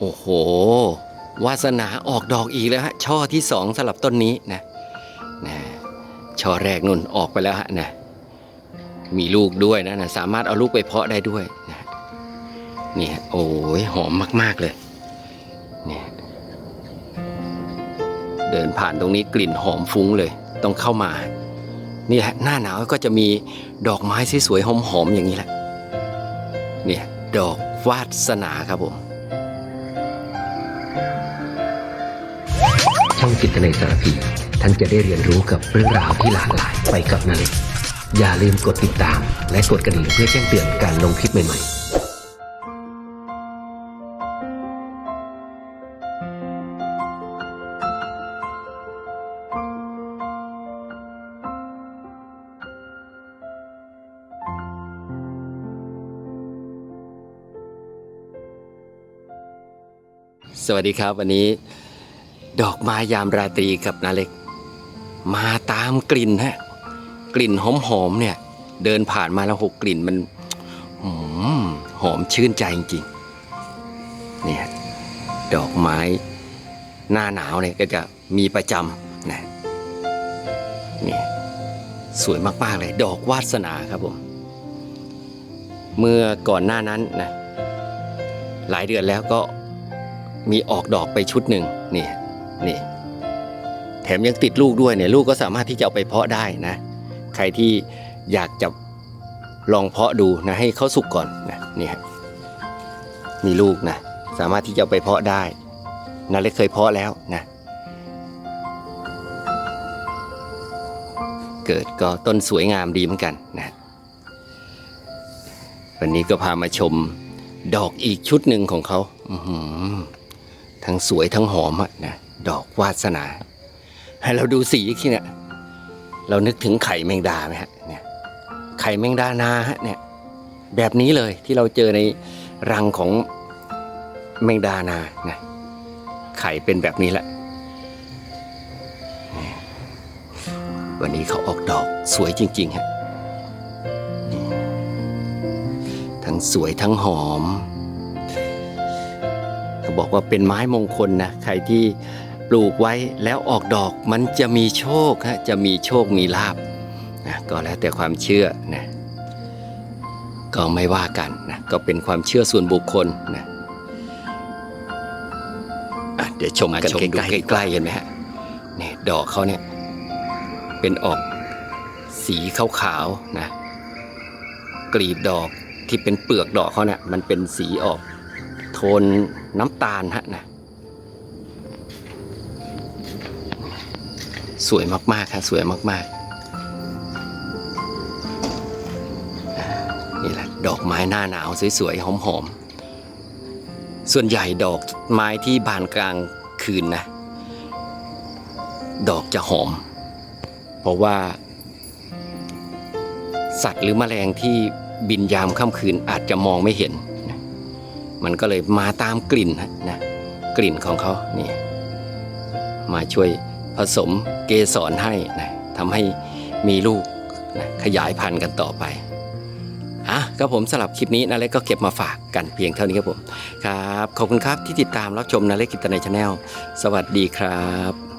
โอ้โห วาสนาออกดอกอีกแล้วฮะ ช่อที่สองสำหรับต้นนี้นะนะช่อแรกนุ่นออกไปแล้วฮะนะมีลูกด้วยนะนะสามารถเอาลูกไปเพาะได้ด้วยนะนี่ฮะโอ้ยหอมมาก ๆเลยเนี่ยเดินผ่านตรงนี้กลิ่นหอมฟุ้งเลย ต้องเข้ามา นี่แหละหน้าหนาวก็จะมีดอกไม้สวยๆหอมๆอย่างนี้แหละเนี่ยดอกวาสนาครับผม ช่องจิตในสารพี ท่านจะได้เรียนรู้กับเรื่องราวที่หลากหลายไปกับนาเล็กอย่าลืมกดติดตาม และกดกระดิ่งเพื่อแจ้งเตือนการลงคลิปใหม่ๆ สวัสดีครับวันนี้ ดอกไม้ยามราตรีกับนาเล็ก มาตามกลิ่นฮะ กลิ่นหอมๆเนี่ย เดินผ่านมาแล้วหกกลิ่นมันหอมชื่นใจจริงๆเนี่ยดอกไม้หน้าหนาวเนี่ยก็จะมีประจำนะเนี่ยสวยมากๆเลย ดอกวาสนาครับผม เมื่อก่อนหน้านั้นนะหลายเดือนแล้วก็ มีออกดอกไปชุดหนึ่งนี่นี่แถมยังติดลูกด้วยเนี่ยลูกก็สามารถที่จะเอาไปเพาะได้นะ ใครที่อยากจะลองเพาะดูนะให้เขาสุกก่อนนะนี่ฮะมีลูกนะสามารถที่จะเอาไปเพาะได้นาเล็กเคยเพาะแล้วนะ เกิดก็ต้นสวยงามดีเหมือนกันนะวันนี้ก็พามาชมดอกอีกชุดหนึ่งของเขา อือหือ ทั้งสวยทั้งหอมอะนะดอกวาสนา ให้เราดูสีที่เนี่ย เรานึกถึงไข่แมงดาไหมฮะเนี่ยไข่แมงดานาฮะเนี่ย แบบนี้เลยที่เราเจอในรังของแมงดานานะไข่เป็นแบบนี้แหละวันนี้เขาออกดอกสวยจริงๆฮะทั้งสวยทั้งหอม บอกว่าเป็นไม้มงคลนะใครที่ปลูกไว้แล้วออกดอกมันจะมีโชคฮะจะมีโชคมีลาบนะก็แล้วแต่ความเชื่อนะก็ไม่ว่ากันนะก็เป็นความเชื่อส่วนบุคคลนะอะเดี๋ยวชมกันใกล้ๆใกล้ๆเห็นไหมฮะนี่ดอกเขาเนี่ยเป็นออกสีขาวๆนะกลีบดอกที่เป็นเปลือกดอกเขาเนี่ยมันเป็นสีออก โทนน้ำตาลฮะนะสวยมากๆครับสวยมากๆนี่แหละดอกไม้หน้าหนาวสวยๆหอมๆ ส่วนใหญ่ดอกไม้ที่บานกลางคืนนะ ดอกจะหอม เพราะว่า สัตว์หรือแมลงที่บินยามค่ำคืนอาจจะมองไม่เห็น มันก็เลยมาตามกลิ่นนะกลิ่นของเขานี่มาช่วยผสมเกสรให้นะทำให้มีลูกนะขยายพันธุ์กันต่อไปอะครับผมสำหรับคลิปนี้นาเล็กก็เก็บมาฝากกันเพียงเท่านี้ครับผมครับขอบคุณครับที่ติดตามรับชมนาเล็กกิตในชาแนลสวัสดีครับ